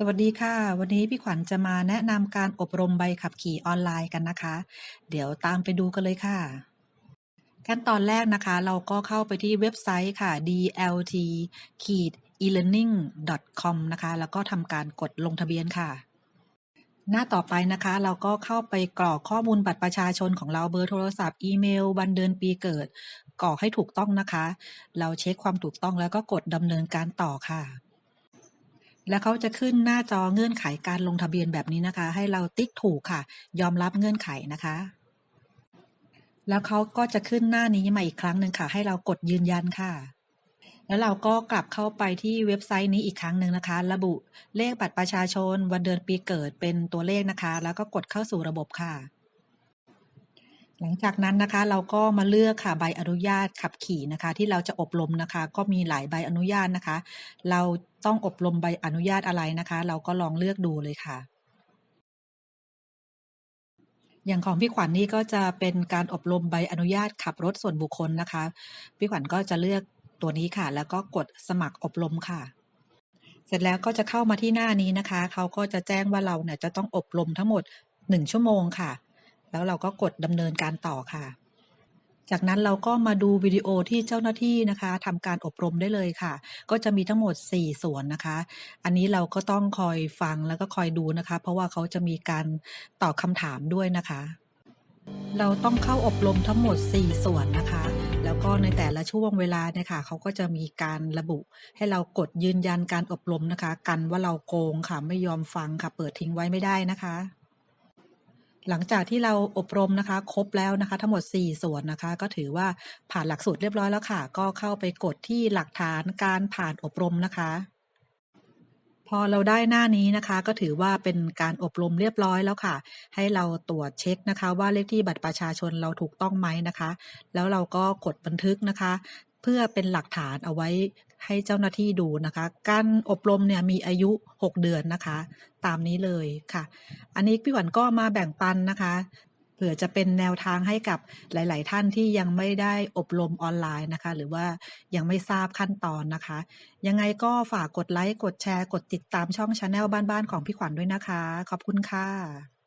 สวัสดีค่ะ วันนี้พี่ขวัญจะมาแนะนำการอบรมใบขับขี่ออนไลน์กันนะคะ เดี๋ยวตามไปดูกันเลยค่ะขั้นตอนแรกนะคะ เราก็เข้าไปที่เว็บไซต์ค่ะ dlt e-learning com นะคะ แล้วก็ทำการกดลงทะเบียนค่ะ หน้าต่อไปนะคะ เราก็เข้าไปกรอกข้อมูลบัตรประชาชนของเราเบอร์โทรศัพท์ อีเมล วันเดือนปีเกิดกรอกให้ถูกต้องนะคะ เราเช็คความถูกต้องแล้วก็กดดำเนินการต่อค่ะ แล้วเขาจะขึ้นหน้าจอเงื่อนไขการลงทะเบียนแบบนี้นะคะ ให้เราติ๊กถูกค่ะ ยอมรับเงื่อนไขนะคะ แล้วเขาก็จะขึ้นหน้านี้มาอีกครั้งหนึ่งค่ะ ให้เรากดยืนยันค่ะ แล้วเราก็กลับเข้าไปที่เว็บไซต์นี้อีกครั้งหนึ่งนะคะ ระบุเลขบัตรประชาชน วันเดือนปีเกิดเป็นตัวเลขนะคะ แล้วก็กดเข้าสู่ระบบค่ะ หลังจากนั้นนะคะเราก็มาเลือกค่ะใบอนุญาตขับขี่นะคะ ที่เราจะอบรมนะคะ ก็มีหลายใบอนุญาตนะคะ เราต้องอบรมใบอนุญาตอะไรนะคะ เราก็ลองเลือกดูเลยค่ะ อย่างของพี่ขวัญนี่ก็จะเป็นการอบรมใบอนุญาตขับรถส่วนบุคคลนะคะ พี่ขวัญก็จะเลือกตัวนี้ค่ะ แล้วก็กดสมัครอบรมค่ะเสร็จแล้วก็จะเข้ามาที่หน้านี้นะคะ เขาก็จะแจ้งว่าเราเนี่ยจะต้องอบรมทั้งหมด 1 ชั่วโมงค่ะ แล้วเราก็กดดำเนินการต่อค่ะ จากนั้นเราก็มาดูวิดีโอที่เจ้าหน้าที่นะคะทำการอบรมได้เลยค่ะ ก็จะมีทั้งหมด 4 ส่วนนะคะ อันนี้เราก็ต้องคอยฟังแล้วก็คอยดูนะคะ เพราะว่าเขาจะมีการตอบคำถามด้วยนะคะ เราต้องเข้าอบรมทั้งหมด 4 ส่วนนะคะ แล้วก็ในแต่ละช่วงเวลาเนี่ยค่ะเขาก็จะมีการระบุ ให้เรากดยืนยันการอบรมนะคะ กันว่าเราโกงค่ะไม่ยอมฟังค่ะ เปิดทิ้งไว้ไม่ได้นะคะ หลังจากที่เราอบรมนะคะ ครบแล้วนะคะ ทั้งหมด 4 ส่วนนะคะ ก็ถือว่าผ่านหลักสูตรเรียบร้อยแล้วค่ะ ก็เข้าไปกดที่หลักฐานการผ่านอบรมนะคะ พอเราได้หน้านี้นะคะ ก็ถือว่าเป็นการอบรมเรียบร้อยแล้วค่ะ ให้เราตรวจเช็คนะคะ ว่าเลขที่บัตรประชาชนเราถูกต้องไหมนะคะ แล้วเราก็กดบันทึกนะคะ เพื่อเป็นหลักฐานเอาไว้ให้เจ้าหน้าที่ดูนะคะ การอบรมเนี่ยมีอายุ 6 เดือนนะคะ ตามนี้เลยค่ะ อันนี้พี่หวันก็มาแบ่งปันนะคะเผื่อจะเป็นแนวทางให้กับหลาย ๆ ท่านที่ยังไม่ได้อบรมออนไลน์นะคะ หรือว่ายังไม่ทราบขั้นตอนนะคะ ยังไงก็ฝากกดไลค์ กดแชร์ กดติดตามช่องชาแนลบ้าน ๆ ของพี่ขวัญด้วยนะคะ ขอบคุณค่ะ